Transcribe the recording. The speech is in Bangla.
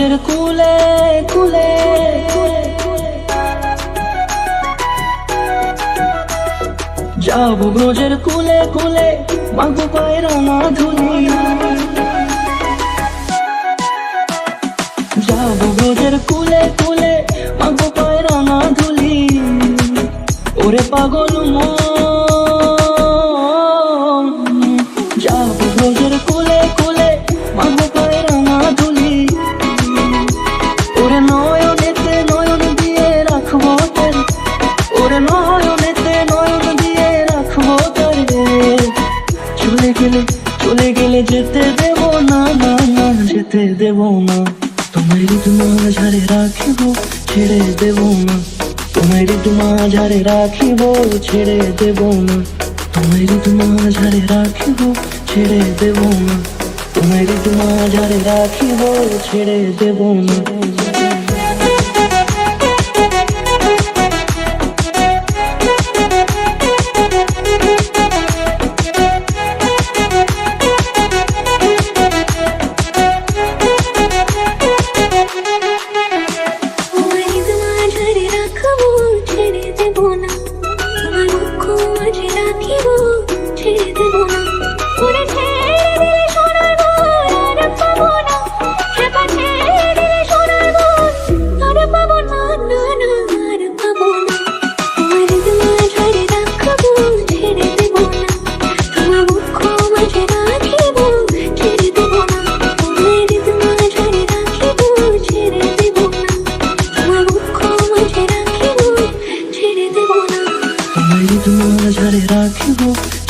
ব্রজের কুলে কুলে যাব ব্রজের কুলে কুলে, মাগো পায়ের মাধুলি যাব ব্রজের কুলে কুলে, মাগো পায়ের মাধুলি ওরে পাগল মন। দেব না তোমার ঝাড়ে রাখিব, ছেড়ে দেব না তোমার ঝাড়ে রাখিব, ছেড়ে দেব না তোমার ঝাড়ে রাখিব, ছেড়ে দেব না তোমার ঝাড়ে রাখিব, ছেড়ে দেব না